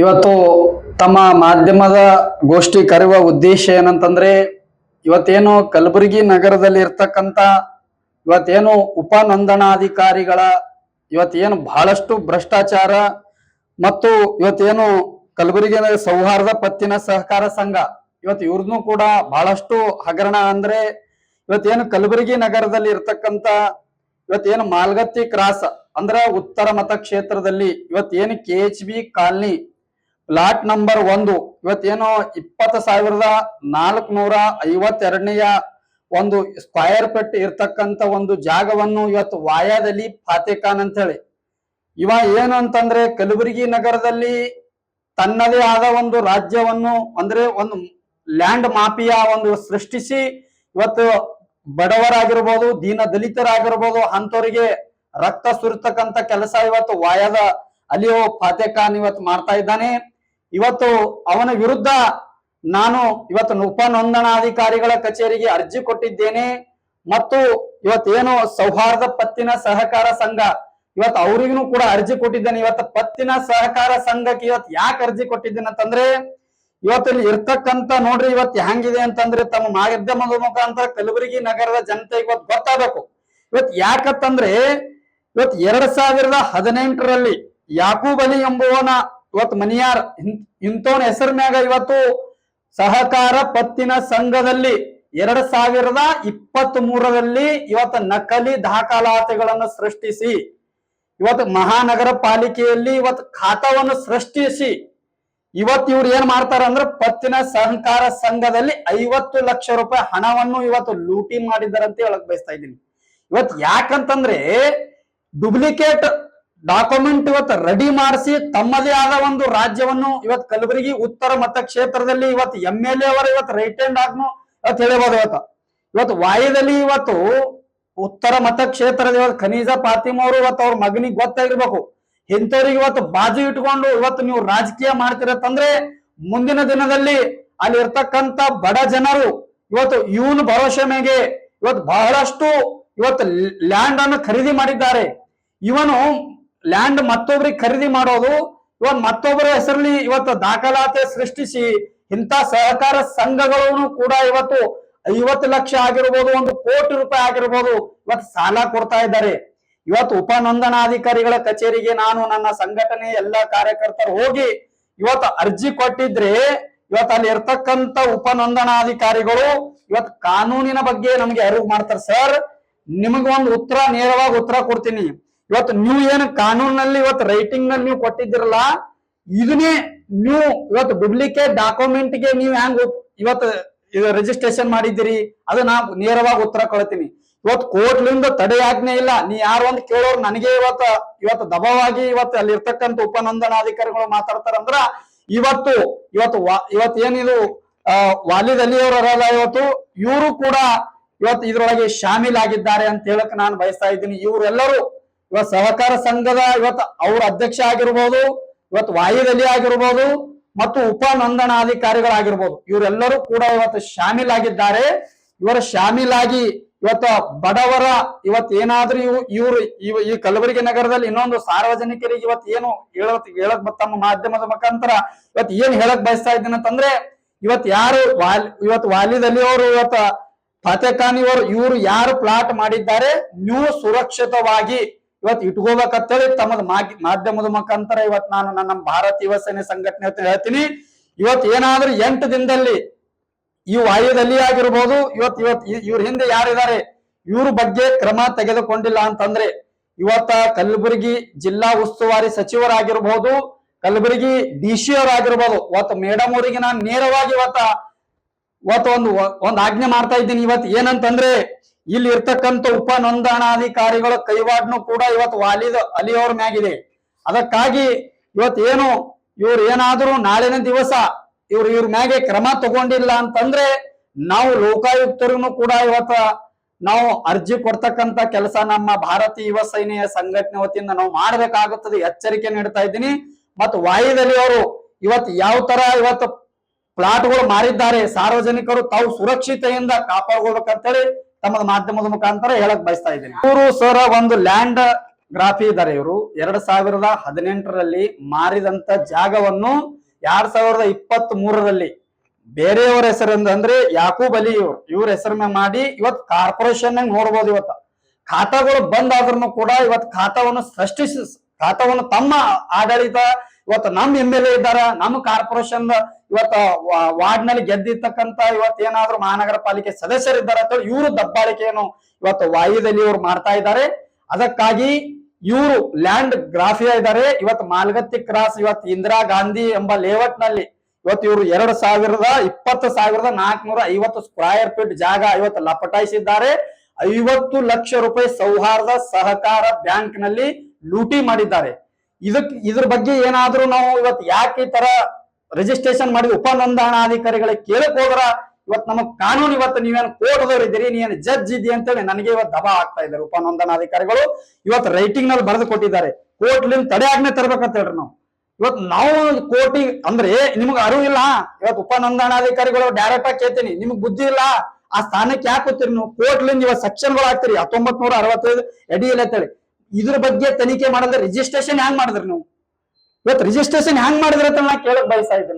ಇವತ್ತು ತಮ್ಮ ಮಾಧ್ಯಮದ ಗೋಷ್ಠಿ ಕರೆಯುವ ಉದ್ದೇಶ ಏನಂತಂದ್ರೆ, ಇವತ್ತೇನು ಕಲಬುರಗಿ ನಗರದಲ್ಲಿ ಇರ್ತಕ್ಕಂತ ಇವತ್ತೇನು ಉಪ ನೋಂದಣಾಧಿಕಾರಿಗಳ ಇವತ್ತೇನು ಬಹಳಷ್ಟು ಭ್ರಷ್ಟಾಚಾರ ಮತ್ತು ಇವತ್ತೇನು ಕಲಬುರಗಿ ಸೌಹಾರ್ದ ಪತ್ತಿನ ಸಹಕಾರ ಸಂಘ. ಇವತ್ತು ಇವ್ರನ್ನೂ ಕೂಡ ಬಹಳಷ್ಟು ಹಗರಣ ಅಂದ್ರೆ, ಇವತ್ತೇನು ಕಲಬುರಗಿ ನಗರದಲ್ಲಿ ಇರ್ತಕ್ಕಂತ ಇವತ್ತೇನು ಮಾಲ್ಗತ್ತಿ ಕ್ರಾಸ್ ಅಂದ್ರ ಉತ್ತರ ಮತಕ್ಷೇತ್ರದಲ್ಲಿ ಇವತ್ತೇನು K H B colony plot number ಒಂದು. ಇವತ್ತೇನು ಇಪ್ಪತ್ತು ಸಾವಿರದ ನಾಲ್ಕುನೂರ ಐವತ್ತೆರಡನೆಯ ಒಂದು ಸ್ಕ್ವಯರ್ ಫೀಟ್ ಇರ್ತಕ್ಕಂತ ಒಂದು ಜಾಗವನ್ನು ಇವತ್ತು ವಾಯಾದಲ್ಲಿ ಫಾತೆಖಾನ್ ಅಂತ ಹೇಳಿ ಇವ ಏನು ಅಂತಂದ್ರೆ ಕಲಬುರಗಿ ನಗರದಲ್ಲಿ ತನ್ನದೇ ಆದ ಒಂದು ರಾಜ್ಯವನ್ನು ಅಂದ್ರೆ ಒಂದು ಲ್ಯಾಂಡ್ ಮಾಫಿಯಾ ಒಂದು ಸೃಷ್ಟಿಸಿ ಇವತ್ತು ಬಡವರಾಗಿರ್ಬೋದು, ದೀನ ದಲಿತರಾಗಿರ್ಬೋದು ಅಂತವರಿಗೆ ರಕ್ತ ಸುರಿತಕ್ಕಂತ ಕೆಲಸ ಇವತ್ತು ವಾಯದ ಅಲಿಯೋ ಫಾತೆ ಖಾನ್ ಇವತ್ತು ಮಾಡ್ತಾ ಇದ್ದಾನೆ. ಇವತ್ತು ಅವನ ವಿರುದ್ಧ ನಾನು ಇವತ್ತು ಉಪ ನೋಂದಣಾಧಿಕಾರಿಗಳ ಕಚೇರಿಗೆ ಅರ್ಜಿ ಕೊಟ್ಟಿದ್ದೇನೆ. ಮತ್ತು ಇವತ್ತೇನು ಸೌಹಾರ್ದ ಪತ್ತಿನ ಸಹಕಾರ ಸಂಘ, ಇವತ್ತು ಅವರಿಗೂ ಕೂಡ ಅರ್ಜಿ ಕೊಟ್ಟಿದ್ದೇನೆ. ಇವತ್ತು ಪತ್ತಿನ ಸಹಕಾರ ಸಂಘಕ್ಕೆ ಇವತ್ತು ಯಾಕೆ ಅರ್ಜಿ ಕೊಟ್ಟಿದ್ದೇನೆ ಅಂತಂದ್ರೆ, ಇವತ್ತು ಇಲ್ಲಿ ಇರ್ತಕ್ಕಂತ ನೋಡ್ರಿ ಇವತ್ತು ಹೆಂಗಿದೆ ಅಂತಂದ್ರೆ, ತಮ್ಮ ಮಾಧ್ಯಮದ ಮುಖಾಂತರ ಕಲಬುರಗಿ ನಗರದ ಜನತೆ ಇವತ್ತು ಗೊತ್ತಾಗಬೇಕು. ಇವತ್ತು ಯಾಕಂತಂದ್ರೆ, ಇವತ್ತು ಎರಡ್ ಸಾವಿರದ ಹದಿನೆಂಟರಲ್ಲಿ ಯಾಕೂಬ್ ಅಲಿ ಎಂಬುವನ ಇವತ್ತು ಮನಿಯಾರ್ ಇಂಥವನ ಹೆಸರ್ ಮ್ಯಾಗ ಇವತ್ತು ಸಹಕಾರ ಪತ್ತಿನ ಸಂಘದಲ್ಲಿ ಎರಡ್ ಸಾವಿರದ ಇಪ್ಪತ್ತ್ ಮೂರರಲ್ಲಿ ಇವತ್ತು ನಕಲಿ ದಾಖಲಾತಿಗಳನ್ನು ಸೃಷ್ಟಿಸಿ, ಇವತ್ತು ಮಹಾನಗರ ಪಾಲಿಕೆಯಲ್ಲಿ ಇವತ್ತು ಖಾತಾವನ್ನು ಸೃಷ್ಟಿಸಿ, ಇವತ್ತು ಇವ್ರು ಏನ್ ಮಾಡ್ತಾರ ಅಂದ್ರೆ ಪತ್ತಿನ ಸಹಕಾರ ಸಂಘದಲ್ಲಿ ಐವತ್ತು ಲಕ್ಷ ರೂಪಾಯಿ ಹಣವನ್ನು ಇವತ್ತು ಲೂಟಿ ಮಾಡಿದ್ದಾರೆ ಅಂತ ಹೇಳಕ್ ಬಯಸ್ತಾ ಇದ್ದೀನಿ. ಇವತ್ತು ಯಾಕಂತಂದ್ರೆ ಡುಪ್ಲಿಕೇಟ್ ಡಾಕ್ಯುಮೆಂಟ್ ಇವತ್ತು ರೆಡಿ ಮಾಡಿಸಿ ತಮ್ಮದೇ ಆದ ಒಂದು ರಾಜ್ಯವನ್ನು ಇವತ್ತು ಕಲಬುರಗಿ ಉತ್ತರ ಮತಕ್ಷೇತ್ರದಲ್ಲಿ ಇವತ್ತು ಎಂ ಎಲ್ ಎ ಅವರ ಇವತ್ತು ರೈಟ್ ಹ್ಯಾಂಡ್ ಆಗ್ನು ಅಂತ ಹೇಳಬಹುದು ಇವತ್ತು. ಇವತ್ತು ವಾಯುದಲ್ಲಿ ಇವತ್ತು ಉತ್ತರ ಮತಕ್ಷೇತ್ರದ ಇವತ್ತು ಖನಿಜ ಪಾತಿಮ್ ಅವರು ಇವತ್ತು ಅವ್ರ ಮಗನಿಗೆ ಗೊತ್ತಾಗಿರ್ಬೇಕು. ಇಂಥವ್ರಿಗೆ ಇವತ್ತು ಬಾಜು ಇಟ್ಕೊಂಡು ಇವತ್ತು ನೀವು ರಾಜಕೀಯ ಮಾಡ್ತಿರತ್ತಂದ್ರೆ ಮುಂದಿನ ದಿನದಲ್ಲಿ ಅಲ್ಲಿ ಇರ್ತಕ್ಕಂತ ಬಡ ಜನರು ಇವತ್ತು ಇವನು ಭರವಸೆ ಮೇಲೆ ಇವತ್ತು ಬಹಳಷ್ಟು ಇವತ್ತು ಲ್ಯಾಂಡ್ ಅನ್ನು ಖರೀದಿ ಮಾಡಿದ್ದಾರೆ. ಇವನು ಲ್ಯಾಂಡ್ ಮತ್ತೊಬ್ರಿಗೆ ಖರೀದಿ ಮಾಡೋದು ಇವತ್ ಮತ್ತೊಬ್ಬರ ಹೆಸರಲ್ಲಿ ಇವತ್ತು ದಾಖಲಾತಿ ಸೃಷ್ಟಿಸಿ ಇಂಥ ಸಹಕಾರ ಸಂಘಗಳನ್ನು ಕೂಡ ಇವತ್ತು ಐವತ್ತು ಲಕ್ಷ ಆಗಿರ್ಬೋದು, ಒಂದು ಕೋಟಿ ರೂಪಾಯಿ ಆಗಿರ್ಬೋದು ಇವತ್ತು ಸಾಲ ಕೊಡ್ತಾ ಇದ್ದಾರೆ. ಇವತ್ತು ಉಪ ನೋಂದಣಾಧಿಕಾರಿಗಳ ಕಚೇರಿಗೆ ನಾನು ನನ್ನ ಸಂಘಟನೆ ಎಲ್ಲ ಕಾರ್ಯಕರ್ತರು ಹೋಗಿ ಇವತ್ತು ಅರ್ಜಿ ಕೊಟ್ಟಿದ್ರೆ ಇವತ್ತು ಅಲ್ಲಿ ಇರ್ತಕ್ಕಂತ ಉಪ ನೋಂದಣಾಧಿಕಾರಿಗಳು ಇವತ್ತು ಕಾನೂನಿನ ಬಗ್ಗೆ ನಮಗೆ ಅರಿವು ಮಾಡ್ತಾರೆ. ಸರ್, ನಿಮಗೊಂದು ಉತ್ತರ ನೇರವಾಗಿ ಉತ್ತರ ಕೊಡ್ತೀನಿ. ಇವತ್ತು ನೀವು ಏನು ಕಾನೂನಲ್ಲಿ ಇವತ್ತು ರೈಟಿಂಗ್ನಲ್ಲಿ ನೀವು ಕೊಟ್ಟಿದ್ದಿರಲ್ಲ, ಇದನ್ನೇ ನೀವು ಇವತ್ತು ಡುಪ್ಲಿಕೇಟ್ ಡಾಕ್ಯುಮೆಂಟ್ಗೆ ನೀವು ಹ್ಯಾಂಗ್ ಇವತ್ತು ಇದು ರಿಜಿಸ್ಟ್ರೇಷನ್ ಮಾಡಿದ್ದೀರಿ, ಅದು ನಾ ನೇರವಾಗಿ ಉತ್ತರ ಕೊಡ್ತೀನಿ. ಇವತ್ತು ಕೋರ್ಟ್ಲಿಂದ ತಡೆಯಾಜ್ಞೆ ಇಲ್ಲ, ನೀ ಯಾರು ಅಂತ ಕೇಳೋರು ನನಗೆ ಇವತ್ತು ಇವತ್ತು ದಬವಾಗಿ ಇವತ್ತು ಅಲ್ಲಿ ಇರ್ತಕ್ಕಂಥ ಉಪನೋಂದಣಾಧಿಕಾರಿಗಳು ಮಾತಾಡ್ತಾರಂದ್ರ, ಇವತ್ತು ಇವತ್ತು ಇವತ್ತು ಏನಿದು ವಾಲಿದ್ ಅಲಿ ಅವರಲ್ಲ ಇವತ್ತು, ಇವರು ಕೂಡ ಇವತ್ತು ಇದ್ರೊಳಗೆ ಶಾಮೀಲ್ ಆಗಿದ್ದಾರೆ ಅಂತ ಹೇಳಕ್ ನಾನು ಬಯಸ್ತಾ ಇದ್ದೀನಿ. ಇವರೆಲ್ಲರೂ ಇವತ್ತು ಸಹಕಾರ ಸಂಘದ ಇವತ್ತು ಅವ್ರ ಅಧ್ಯಕ್ಷ ಆಗಿರ್ಬೋದು, ಇವತ್ತು ವಾಯುದಲ್ಲಿ ಆಗಿರ್ಬೋದು, ಮತ್ತು ಉಪ ನೋಂದಣಾಧಿಕಾರಿಗಳಾಗಿರ್ಬೋದು. ಇವರೆಲ್ಲರೂ ಕೂಡ ಇವತ್ತು ಶಾಮೀಲ್ ಆಗಿದ್ದಾರೆ ಇವರ ಶಾಮೀಲಾಗಿ ಇವತ್ತು ಬಡವರ ಇವತ್ತು ಏನಾದ್ರೂ ಇವು ಇವ್ರು ಇವ್ ಈ ಕಲಬುರಗಿ ನಗರದಲ್ಲಿ ಇನ್ನೊಂದು ಸಾರ್ವಜನಿಕರಿಗೆ ಇವತ್ತು ಏನು ಹೇಳಕ್ ಹೇಳಕ್ ತಮ್ಮ ಮಾಧ್ಯಮದ ಮುಖಾಂತರ ಇವತ್ತು ಏನ್ ಹೇಳಕ್ ಬಯಸ್ತಾ ಇದ್ದೀನಿ ಅಂತಂದ್ರೆ, ಇವತ್ತು ಯಾರು ವಾಲ್ ಇವತ್ತು ವಾಲಿದಲ್ಲಿ ಅವರು ಇವತ್ತು ಫತೇಖಾನಿ ಅವರು ಇವರು ಯಾರು ಪ್ಲಾಟ್ ಮಾಡಿದ್ದಾರೆ, ನೀವು ಸುರಕ್ಷಿತವಾಗಿ ಇವತ್ತು ಇಟ್ಕೋಬೇಕಂತೇಳಿ ತಮ್ಮದ ಮಾಧ್ಯಮದ ಮುಖಾಂತರ ಇವತ್ತು ನಾನು ನನ್ನ ಭಾರತ ಯುವ ಸೇನೆ ಸಂಘಟನೆ ಅಂತ ಹೇಳ್ತೀನಿ. ಇವತ್ತು ಏನಾದ್ರೂ ಎಂಟು ದಿನದಲ್ಲಿ ಈ ವಾಯುದಲ್ಲಿ ಆಗಿರ್ಬೋದು, ಇವತ್ ಇವತ್ ಇವ್ರ ಹಿಂದೆ ಯಾರಿದ್ದಾರೆ, ಇವ್ರ ಬಗ್ಗೆ ಕ್ರಮ ತೆಗೆದುಕೊಂಡಿಲ್ಲ ಅಂತಂದ್ರೆ ಇವತ್ತ ಕಲಬುರಗಿ ಜಿಲ್ಲಾ ಉಸ್ತುವಾರಿ ಸಚಿವರಾಗಿರ್ಬೋದು, ಕಲಬುರಗಿ ಡಿ ಸಿ ಅವರಾಗಿರ್ಬೋದು, ಇವತ್ತು ಮೇಡಮ್ ಅವರಿಗೆ ನಾನು ನೇರವಾಗಿ ಇವತ್ತ, ಇವತ್ತು ಒಂದು ಒಂದು ಆಜ್ಞೆ ಮಾಡ್ತಾ ಇದ್ದೀನಿ. ಇವತ್ತು ಏನಂತಂದ್ರೆ ಇಲ್ಲಿ ಇರ್ತಕ್ಕಂಥ ಉಪ ನೋಂದಣಾಧಿಕಾರಿಗಳ ಕೈವಾಡ್ನು ಕೂಡ ಇವತ್ತು ವಾಲಿದ್ ಅಲಿ ಅವ್ರ ಮ್ಯಾಗಿದೆ. ಅದಕ್ಕಾಗಿ ಇವತ್ತು ಏನು ಇವ್ರು ಏನಾದರೂ ನಾಳಿನ ದಿವಸ ಇವ್ರು ಇವ್ರ ಮ್ಯಾಗೆ ಕ್ರಮ ತಗೊಂಡಿಲ್ಲ ಅಂತಂದ್ರೆ ನಾವು ಲೋಕಾಯುಕ್ತರಿಗೂ ಕೂಡ ಇವತ್ತ ನಾವು ಅರ್ಜಿ ಕೊಡ್ತಕ್ಕಂತ ಕೆಲಸ ನಮ್ಮ ಭಾರತೀಯ ಯುವ ಸೈನ್ಯ ಸಂಘಟನೆ ವತಿಯಿಂದ ನಾವು ಮಾಡಬೇಕಾಗುತ್ತದೆ ಎಚ್ಚರಿಕೆ ನೀಡ್ತಾ ಇದ್ದೀನಿ. ಮತ್ತು ವಾಯುದಲ್ಲಿ ಅವರು ಇವತ್ತು ಯಾವ ತರ ಇವತ್ತು ಪ್ಲಾಟ್ಗಳು ಮಾರಿದ್ದಾರೆ, ಸಾರ್ವಜನಿಕರು ತಾವು ಸುರಕ್ಷಿತೆಯಿಂದ ಕಾಪಾಡ್ಕೋಬೇಕಂತೇಳಿ ತಮ್ಮ ಮಾಧ್ಯಮದ ಮುಖಾಂತರ ಹೇಳಕ್ ಬಯಸ್ತಾ ಇದ್ದೀನಿ. ಇವರು ಸರ್ ಒಂದು ಲ್ಯಾಂಡ್ ಗ್ರಾಫಿ ಇದ್ದಾರೆ ಇವರು. ಎರಡ್ ಸಾವಿರದ ಹದಿನೆಂಟರಲ್ಲಿ ಮಾರಿದಂತ ಜಾಗವನ್ನು ಎರಡ್ ಸಾವಿರದ ಇಪ್ಪತ್ತ್ ಮೂರರಲ್ಲಿ ಬೇರೆಯವರ ಹೆಸರಿಂದ ಅಂದ್ರೆ ಯಾಕೂಬ್ ಅಲಿ ಇವ್ರು. ಇವ್ರ ಹೆಸರನ್ನ ಮಾಡಿ ಇವತ್ ಕಾರ್ಪೊರೇಷನ್ ನೋಡ್ಬೋದು ಇವತ್ತ. ಖಾತಾಗಳು ಬಂದ್ ಆದ್ರೂ ಕೂಡ ಇವತ್ ಖಾತಾವನ್ನು ಸೃಷ್ಟಿಸಿ, ಖಾತಾವನ್ನು ತಮ್ಮ ಆಡಳಿತ, ಇವತ್ತು ನಮ್ ಎಂ ಎಲ್ ಎ ಇದ್ದಾರ ನಮ್ಮ ಕಾರ್ಪೊರೇಷನ್ ಇವತ್ತ ವಾರ್ಡ್ನಲ್ಲಿ ಗೆದ್ದಿರ್ತಕ್ಕಂತ ಇವತ್ ಏನಾದ್ರು ಮಹಾನಗರ ಪಾಲಿಕೆ ಸದಸ್ಯರಿದ್ದಾರೆ ಅಂತ ಇವರು ದಬ್ಬಾಳಿಕೆಯನ್ನು ಇವತ್ತು ವಾಯುದಲ್ಲಿ ಇವರು ಮಾಡ್ತಾ ಇದ್ದಾರೆ. ಅದಕ್ಕಾಗಿ ಇವರು ಲ್ಯಾಂಡ್ ಗ್ರಾಫಿಯಾ ಇದ್ದಾರೆ. ಇವತ್ತು ಮಾಲ್ಗತ್ತಿ ಕ್ರಾಸ್ ಇವತ್ತು ಇಂದಿರಾ ಗಾಂಧಿ ಎಂಬ ಲೇಔಟ್ನಲ್ಲಿ ಇವತ್ತು ಇವರು ಎರಡು ಸಾವಿರದ ಇಪ್ಪತ್ತು ಸಾವಿರದ ನಾಲ್ಕನೂರ ಐವತ್ತು ಸ್ಕ್ವಯರ್ ಫೀಟ್ ಜಾಗ ಇವತ್ತು ಲಪಟಾಯಿಸಿದ್ದಾರೆ. ಐವತ್ತು ಲಕ್ಷ ರೂಪಾಯಿ ಸೌಹಾರ್ದ ಸಹಕಾರ ಬ್ಯಾಂಕ್ನಲ್ಲಿ ಲೂಟಿ ಮಾಡಿದ್ದಾರೆ. ಇದಕ್ ಇದ್ರ ಬಗ್ಗೆ ಏನಾದ್ರೂ ನಾವು ಇವತ್ತು ಯಾಕೆ ಈ ತರ ರಿಜಿಸ್ಟ್ರೇಷನ್ ಮಾಡಿ ಉಪನೋಂದಣಾಧಿಕಾರಿಗಳಿಗೆ ಕೇಳಕ್ ಹೋದ್ರ ಇವತ್ತು ನಮಗ್ ಕಾನೂನು ಇವತ್ತು ನೀವೇನು ಕೋರ್ಟ್ದವ್ರು ಇದ್ದೀರಿ ನೀವೇನು ಜಡ್ಜ್ ಇದ್ದೀ ಅಂತೇಳಿ ನನಗೆ ಇವತ್ತು ದಬಾ ಆಗ್ತಾ ಇದ್ದಾರೆ ಉಪನೋಂದಣಾಧಿಕಾರಿಗಳು. ಇವತ್ತು ರೈಟಿಂಗ್ನಲ್ಲಿ ಬರೆದು ಕೊಟ್ಟಿದ್ದಾರೆ. ಕೋರ್ಟ್ಲಿಂದ ತಡೆ ಆಜ್ಞೆ ತರ್ಬೇಕಂತ ಹೇಳ್ರಿ ನಾವು. ಇವತ್ತು ನಾವು ಕೋರ್ಟಿಗೆ ಅಂದ್ರೆ ನಿಮ್ಗೆ ಅರಿವು ಇಲ್ಲ. ಇವತ್ತು ಉಪನೋಂದಣಾಧಿಕಾರಿಗಳು ಡೈರೆಕ್ಟ್ ಆಗಿ ಕೇಳ್ತೀನಿ. ನಿಮ್ಗೆ ಬುದ್ಧಿ ಇಲ್ಲ. ಆ ಸ್ಥಾನಕ್ಕೆ ಯಾಕೆ ಗೊತ್ತಿರಿ ನೀವು? ಕೋರ್ಟ್ಲಿಂದ ಇವತ್ತು ಸೆಕ್ಷನ್ಗಳು ಹಾಕ್ತೀರಿ. ಹತ್ತೊಂಬತ್ ನೂರ ಅರವತ್ತೈದು ಅಡಿಯಲ್ಲಿ ಅಂತೇಳಿ. ಇದ್ರ ಬಗ್ಗೆ ತನಿಖೆ ಮಾಡಿದ್ರೆ ರಿಜಿಸ್ಟ್ರೇಷನ್ ಹ್ಯಾಂಗ್ ಮಾಡಿದ್ರಿ ನೀವು? ಇವತ್ತು ರಿಜಿಸ್ಟ್ರೇಷನ್ ಹ್ಯಾಂಗ್ ಮಾಡಿದ್ರೆ ಅಂತ ನಾ ಕೇಳಕ್ ಬಯಸ್ತಾ ಇದ್ದೀನಿ.